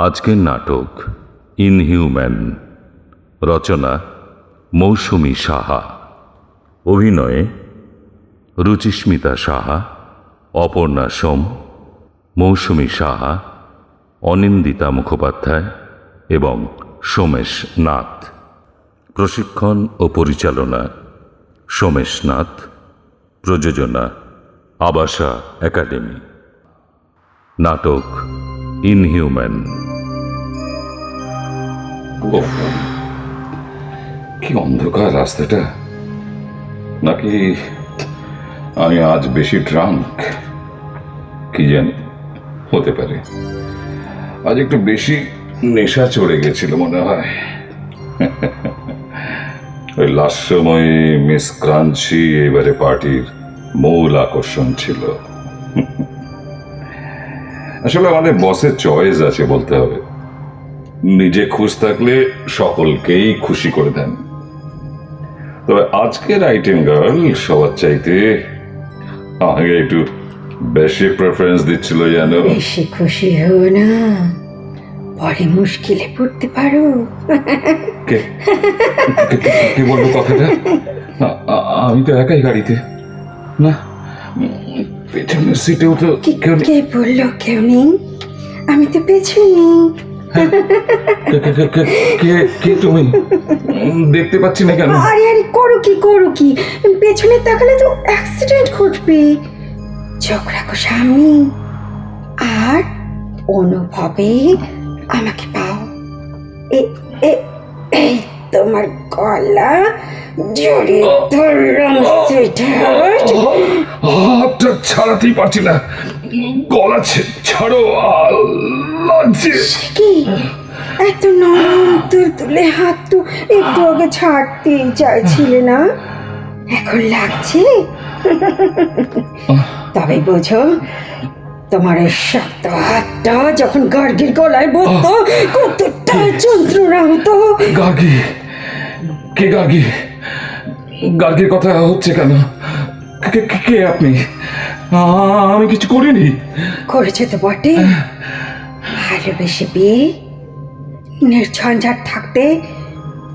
আজকের নাটক ইনহিউম্যান। রচনা মৌসুমী সাহা। অভিনয়ে রুচিস্মিতা সাহা। অপর্ণা সোম, মৌসুমী সাহা, অনিন্দিতা মুখোপাধ্যায় এবং সোমেশ নাথ। প্রশিক্ষণ ও পরিচালনা সোমেশ নাথ। প্রযোজনা আবাসা একাডেমি। নাটক ইনহিউম্যান। কি অন্ধকার রাস্তাটা। নাকি আমি আজ বেশি ড্রাঙ্ক কি জানি হতে পারে। আজ একটু বেশি নেশা চড়ে গেছিল মনে হয়। ওই লাস্ট সময়ে মিস ক্রাঞ্চি এবারে পার্টির মূল আকর্ষণ ছিল। আসলে আমাদের বসের চয়েস আছে বলতে হবে। নিজে খুশ থাকলে সকলকেই খুশি করে দেন। তবে আজকের আইটেম গার্ল সবার চাইতে আমাকে একটু বেশি প্রেফারেন্স দিচ্ছিল যেন। বেশি খুশি হও না পরে মুশকিলে পড়তে পারো। কে? কে কথাটা? আমি তো একাই গাড়িতে। না পেছনের সিটেও তো। কে বলল কেউ নেই? আমি তো পেছনে কে- কে- তুমি? দেখতে পাচ্ছি না কেন? আরে আরে করো কি করো কি? পেছনে তাকালে তো অ্যাক্সিডেন্ট ঘটবে। চোখ রাখো সামনে আর অনুভবে আমাকে পাও। এই তোমার গলা জড়িয়ে ধরলাম সুইটহার্ট হাতটা ছাড়াতেই পারছি না। গলা ছাড়ো লাগছে কি? এত নরম তুলতুলে হাত তো একটু আগে ছাড়তেই চাইছিলে না? এখন লাগছে? তবে বোঝো তোমার এই শক্ত হাতটা যখন গার্গির গলায় বলতো কতটা যন্ত্রণা হতো গার্গি কে গার্গি? গার্গির কথা হচ্ছে কেন? কে- আপনি? আমি কিছু করিনি। করেছে তো বটে। ভালোবেসে বিয়ে নির্ঝঞ্ঝাট থাকতে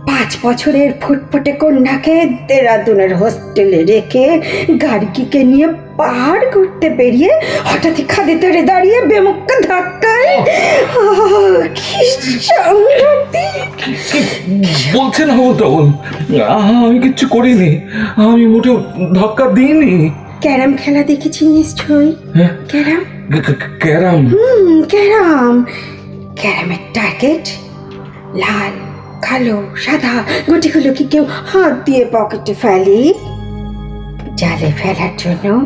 পাঁচ বছরের ফুটফুটে কন্যাকে দেরাদুনের হোস্টেলে রেখে গার্গিকে নিয়ে পাহাড় ঘুরতে বেরিয়ে হঠাৎই খাদে ধরে দাঁড়িয়ে বেমুক্কা ধাক্কায়। আহ, কি সাংঘাতিক বলছেন হবল তখন আমি কিচ্ছু করিনি। আমি মোটেও ধাক্কা দিইনি। ক্যারাম খেলা দেখেছি নিশ্চয়ই? হ্যাঁ। ক্যারাম? ক্যারাম? হুম ক্যারাম। ক্যারামের টার্গেট লাল কালো সাদা গুটিগুলো কি কেউ হাত দিয়ে পকেটে ফেলে? জালে ফেলার জন্য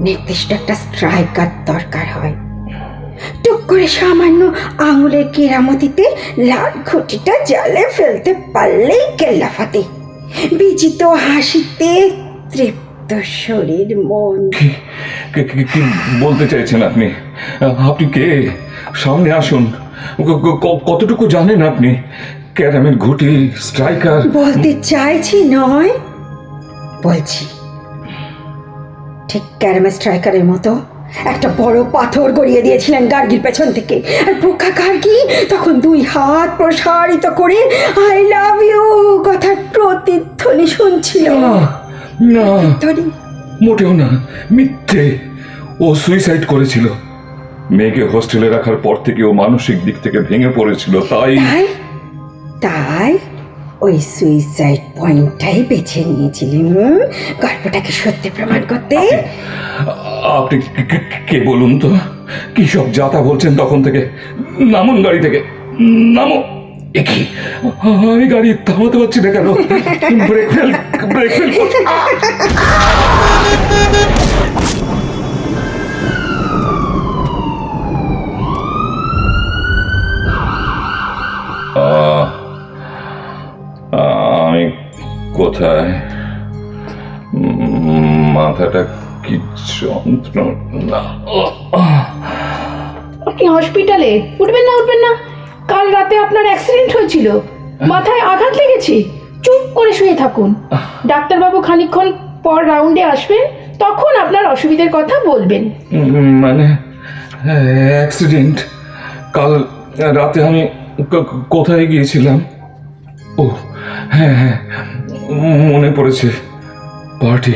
নির্দিষ্ট একটা স্ট্রাইকার দরকার হয়। টুক করে সামান্য আঙুলের কেরামতিতে লাল খুঁটিটা জালে ফেলতে পারলেই কেল্লাফাতে। বিজিত হাসিতে তৃপ্ত শরীর মন। কে- বলতে চাইছেন আপনি? আপনি কে? সামনে আসুন। কতটুকু জানেন আপনি? ক্যারামের ঘুটি স্ট্রাইকার। বলতে চাইছি নয় বলছি। ঠিক ক্যারামের স্ট্রাইকারের মতো একটা বড় পাথর গড়িয়ে দিয়েছিলেন গার্গির পেছন থেকে। আর পোকা গার্গি তখন দুই হাত প্রসারিত করে আই লাভ ইউ কথার প্রতিধ্বনি শুনছিল। না। মোটেও না মিথ্যে। ও সুইসাইড করেছিল। মেয়েকে হোস্টেলে রাখার পর থেকে ও মানসিক দিক থেকে ভেঙে পড়েছিল তাই তাই? ওই সুইসাইড পয়েন্টটাই বেছে নিয়েছিলেন? গল্পটাকে সত্যি প্রমাণ করতে। আপনি কে বলুন তো কি সব যাতা বলছেন তখন থেকে? নামুন গাড়ি থেকে। নামো কি? আমি গাড়ি থামাতে পারছি না কেন? ব্রেক ফেল ব্রেক ফেল আমি কোথায়? মাথাটা কি যন্ত্রণা? আপনি হসপিটালে? উঠবেন না উঠবেন না। কাল রাতে আপনার অ্যাক্সিডেন্ট হয়েছিল। মাথায় আঘাত লেগেছে। চুপ করে শুয়ে থাকুন। ডাক্তারবাবু খানিকক্ষণ পর রাউন্ডে আসবেন তখন আপনার অসুবিধার কথা বলবেন। মানে অ্যাক্সিডেন্ট কাল রাতে আমি কোথায় গিয়েছিলাম? ও হ্যাঁ হ্যাঁ মনে পড়েছে। পার্টি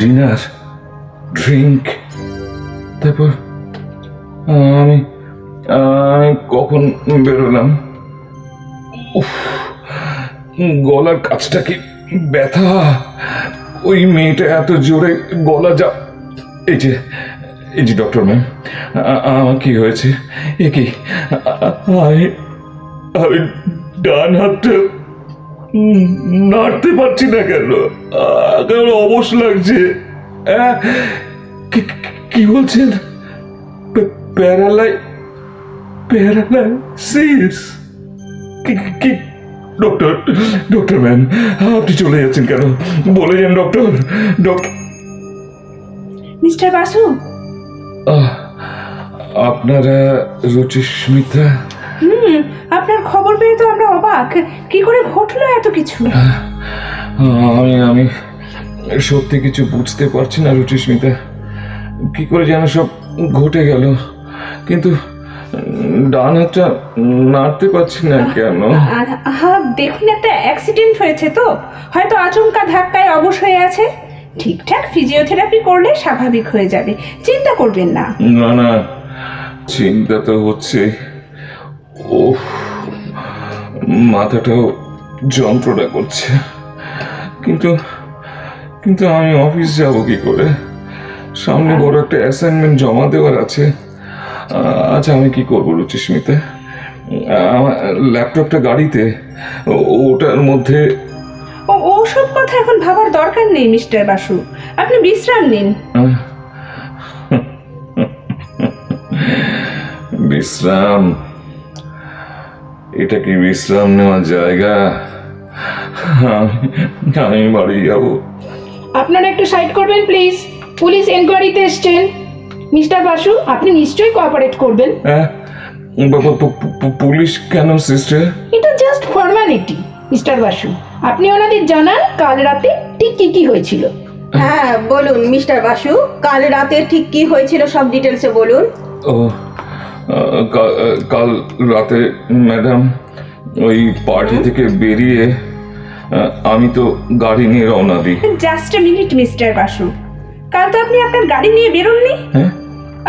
ডিনার ড্রিঙ্ক তারপর আমি কখন বেরোলাম? উফ, গলার কাছটা কি ব্যথা? ওই মেয়েটা এত জোরে গলা যা এই যে এই যে ডক্টর ম্যাম আমার কি হয়েছে? এ কি? আমি ডান হাতটা নাড়তে পারছি না কেন? কেমন অবশ লাগছে। কি- বলছেন? প্যারালাই প্যারালাইসিস? কি ডক্টর ডক্টর ম্যাম আপনি চলে যাচ্ছেন কেন? বলে যান ডক্টর। Doctor mister Basu? আপনারা রুচিস্মিতা হুম আপনার খবর পেয়ে তো আমরা অবাক। কি করে ঘটলো এত কিছু? আমি আমি সত্যি কিছু বুঝতে পারছি না রুচিস্মিতা কি করে যেন সব ঘটে গেল। কিন্তু উম, ডান হাতটা নাড়তে পারছি না কেন? আহা দেখুন একটা অ্যাক্সিডেন্ট হয়েছে তো। হয়তো আচমকা ধাক্কায় অবশ হয়ে আছে। ঠিকঠাক ফিজিওথেরাপি করলে স্বাভাবিক হয়ে যাবে। চিন্তা করবেন না। না না চিন্তা তো হচ্ছে। ও মাথাটাও যন্ত্রণা করছে। কিন্তু কিন্তু আমি অফিস যাব কি করে? সামনে বড় একটা অ্যাসাইনমেন্ট জমা দেওয়ার আছে। আচ্ছা আমি কি করব রুচিস্মিতা আমার ল্যাপটপটা গাড়িতে ওটার মধ্যে ও ওসব কথা এখন ভাবার দরকার নেই মিস্টার বাসু। আপনি বিশ্রাম নিন। বিশ্রাম? এটা কি বিশ্রাম নেওয়ার জায়গা? আমি বাড়ি যাব। আপনারা একটু সাইড করবেন প্লিজ। পুলিশ এনকোয়ারিতে এসছেন। মিস্টার বাসু আপনি নিশ্চয়ই কোঅপারেট করবেন। হ্যাঁ পুলিশ কেন সিস্টার? এটা জাস্ট ফর্মালিটি মিস্টার বাসু। আপনি ওনাদের জানান কাল রাতে ঠিক কি কি হয়েছিল। হ্যাঁ বলুন মিস্টার বাসু কাল রাতে ঠিক কি হয়েছিল সব ডিটেলসে বলুন। ও কাল রাতে ম্যাডাম ওই পার্টি থেকে বেরিয়ে আমি তো গাড়ি নিয়ে রওনা দিই। Just a minute mister Basu. কাল তো আপনি আপনার গাড়ি নিয়ে বেরোননি। হ্যাঁ?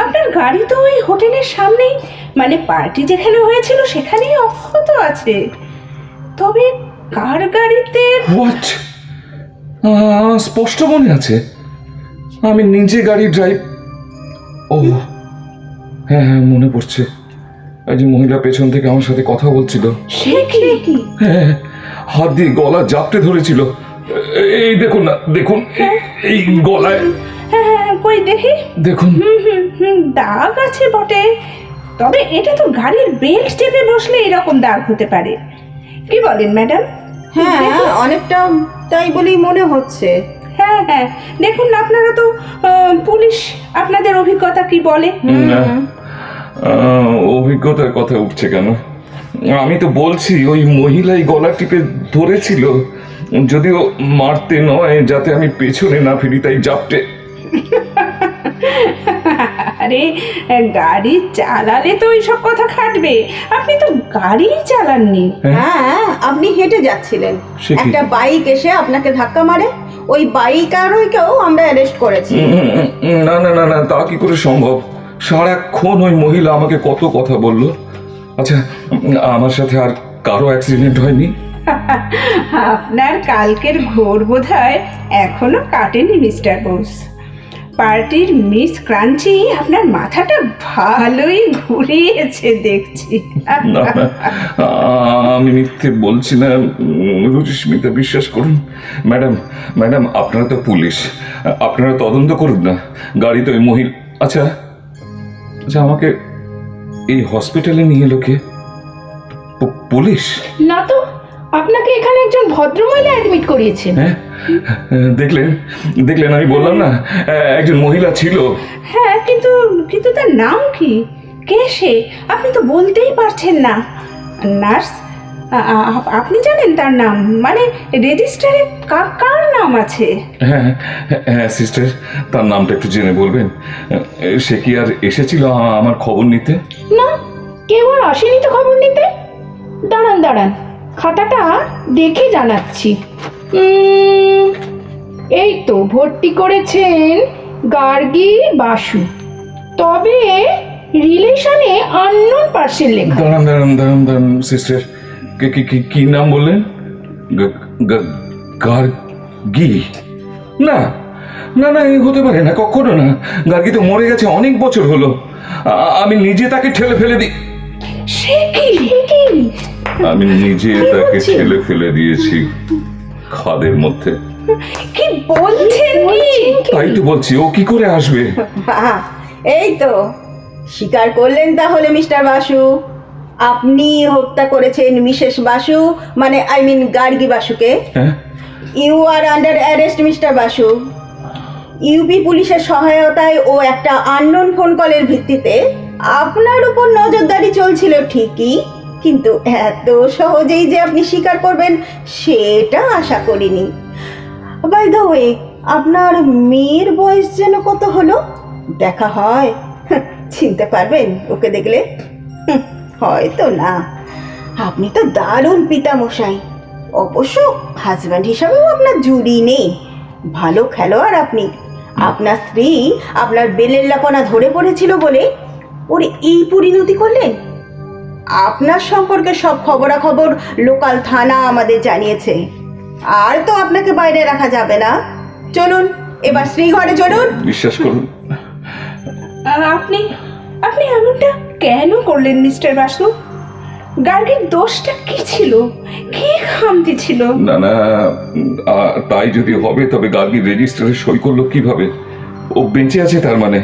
আপনার গাড়ি তো ওই হোটেলের সামনেই মানে পার্টি যেখানে হয়েছিল সেখানেই অক্ষত আছে। তবে কার গাড়িতে? হোয়াট স্পষ্ট মনে আছে। আমি নিজে গাড়ি ড্রাইভ ও হ্যাঁ হ্যাঁ মনে পড়ছে। যে মহিলা পেছন থেকে আমার সাথে কথা বলছিল। সে কি? হ্যাঁ হাত দিয়ে গলা জাপটে ধরেছিল। এই দেখুন না দেখুন এই- এই গলায় হ্যাঁ হ্যাঁ কই দেখি? দেখুন। হুম হুম হুম দাগ আছে বটে। তবে এটা তো গাড়ির বেল্ট চেপে বসলে এরকম দাগ হতে পারে। কি বলেন ম্যাডাম? হ্যাঁ অনেকটা তাই বলেই মনে হচ্ছে। হ্যাঁ হ্যাঁ দেখুন না আপনারা তো পুলিশ আপনাদের অভিজ্ঞতা কি বলে? না, অভিজ্ঞতার কথা উঠছে কেন? আমি তো বলছি ওই মহিলাই গলা টিপে ধরেছিল। যদিও মারতে নয় যাতে আমি পেছনে না ফিরি তাই জাপটে আরে গাড়ি চালালে তো ওইসব কথা খাটবে। আপনি তো গাড়ি চালাননি। হ্যাঁ? আপনি হেঁটে যাচ্ছিলেন। সে কি? একটা বাইক এসে আপনাকে ধাক্কা মারে। ওই বাইক আরোইকেও আমরা অ্যারেস্ট করেছি। উম, না না না না তা কি করে সম্ভব? সারাক্ষণ ওই মহিলা আমাকে কত কথা বলল। আচ্ছা উম, আমার সাথে আর কারও অ্যাক্সিডেন্ট হয়নি? আপনার কালকের ঘোর বোধ হয় এখনও কাটেনি মিস্টার বোস। পার্টির মিস ক্রাঞ্চি আপনার মাথাটা ভালোই ঘুরিয়েছে দেখছি। না না, আমি মিথ্যে বলছি না রুচিস্মিতা বিশ্বাস করুন। ম্যাডাম ম্যাডাম আপনারা তো পুলিশ। আপনারা তদন্ত করুন না। গাড়িতে ওই মহিলা আচ্ছা আচ্ছা আমাকে এই হসপিটালে নিয়ে এলো কে? পু- পুলিশ? না তো আপনাকে এখানে একজন ভদ্রমহিলা অ্যাডমিট করিয়েছেন। হ্যাঁ? দেখলেন দেখলেন আমি বললাম না একজন মহিলা ছিল। হ্যাঁ কিন্তু কিন্তু তার নাম কি? কে সে? আপনি তো বলতেই পারছেন না। নার্স আপনি জানেন তার নাম? মানে রেজিস্টারে কার কার নাম আছে? হ্যাঁ হ্যাঁ সিস্টার তার নামটা একটু জেনে বলবেন। সে কি আর এসেছিল আমার খবর নিতে? না কেউ আর আসেনি তো খবর নিতে? দাঁড়ান দাঁড়ান। খাতাটা দেখে জানাচ্ছি। এই তো ভর্তি করেছেন গার্গী বাসু। তবে রিলেশনে আননোন পার্সেল লেখা। দাঁড়ান দাঁড়ান দাঁড়ান দাঁড়ান, সিস্টার। কি কি কি কি নাম বললেন? গার্গী? না না না এই হতে পারে না, কখনো না। গার্গী তো মরে গেছে, অনেক বছর হলো। আমি নিজে তাকে ঠেলে ফেলে দিই সে কি কি আমি নিজে তাকে? ঠেলে ফেলে দিয়েছি খাদের মধ্যে। কি বলছেন কি? তাই তো বলছি ও কি করে আসবে? এই তো। স্বীকার করলেন তাহলে মিস্টার বাসু। আপনি হত্যা করেছেন মিসেস বাসু মানে আই মিন গার্গী বাসুকে। হ্যাঁ? You are under arrest mister Basu. UP পুলিশের সহায়তায় ও একটা আননোন ফোন কলের ভিত্তিতে আপনার উপর নজরদারি চলছিল ঠিকই, কিন্তু এত সহজেই যে আপনি স্বীকার করবেন, সেটা আশা করিনি। বাই দ্য ওয়ে আপনার মেয়ের বয়স যেন কত হলো? দেখা হয়। চিনতে পারবেন ওকে দেখলে। হয়তো না। আপনি তো দারুণ পিতামশাই। অবশ্য হাজব্যান্ড হিসাবেও আপনার জুড়ি নেই। ভালো খেলোয়াড় আপনি। আপনার স্ত্রী আপনার বেলের লাপনা ধরে পড়েছিল বলে ওর এই পরিণতি করলেন? আপনার সম্পর্কে সব খবরাখবর লোকাল থানা আমাদের জানিয়েছে। আর তো আপনাকে বাইরে রাখা যাবে না। চলুন এবার শ্রীঘরে চলুন। বিশ্বাস করুন। আপনি আপনি এমনটা কেন করলেন মিস্টার বাসু? গার্গের দোষটা কি ছিল? কি খামতি ছিল? না না তাই যদি হবে তবে গার্গী রেজিস্টারে সই করল কীভাবে? ও বেঁচে আছে তার মানে।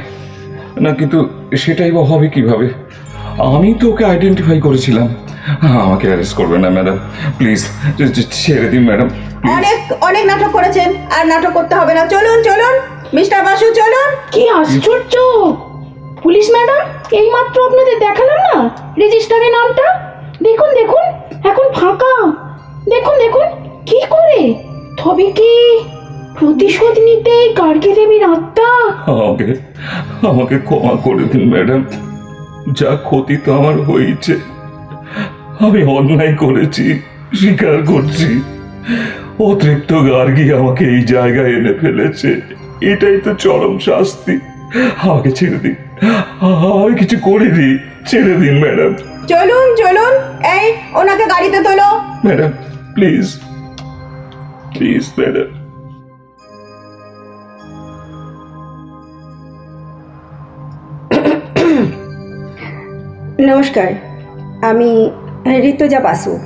না কিন্তু সেটাই বা হবে কীভাবে? আমি তো ওকে আইডেন্টিফাই করেছিলাম। আমাকে অ্যারেস্ট করবে না ম্যাডাম প্লিজ ছেড়ে দিন ম্যাডাম অনেক অনেক নাটক করেছেন আর নাটক করতে হবে না। চলুন চলুন মিস্টার বাসু চলুন। কি আশ্চর্য! পুলিশ ম্যাডাম এইমাত্র আপনাদের দেখালাম না রেজিস্টারে নামটা? দেখুন দেখুন এখন ফাঁকা। দেখুন দেখুন কি করে? তবে কি? প্রতিশোধ নিতে গার্গী দেবীর আত্মা? আমাকে আমাকে ক্ষমা করে দিন ম্যাডাম। যা ক্ষতি তো আমার হয়েছে। আমি অন্যায় করেছি স্বীকার করছি। অতিরিক্ত গার্গী আমাকে এই জায়গায় এনে ফেলেছে। এটাই তো চরম শাস্তি। আমাকে ছেড়ে দিন। আমি কিছু করিনি। ছেড়ে দিন ম্যাডাম। চলুন চলুন। এই ওনাকে গাড়িতে তোলো। Madam please. Please madam. নমস্কার আমি ঋতুজা বাসু।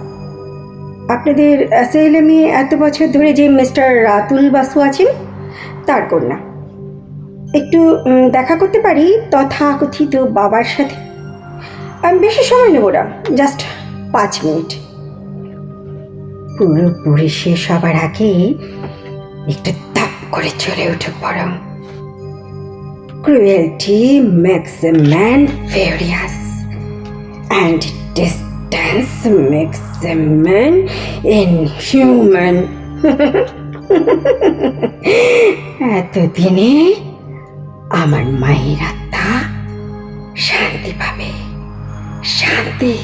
আপনাদের অ্যাসাইলামে এত বছর ধরে যে মিস্টার রাতুল বাসু আছেন তার কন্যা। একটু দেখা করতে পারি তথাকথিত বাবার সাথে? আমি বেশি সময় নেব না জাস্ট পাঁচ মিনিট। পুরোপুরি শেষ হবার আগে একটু তাপ করে চলে উঠুক বরং। Cruelty a man furious, and distance makes a man inhuman. এতদিনে আমার মায়ের আত্মা শান্তি পাবে শান্তি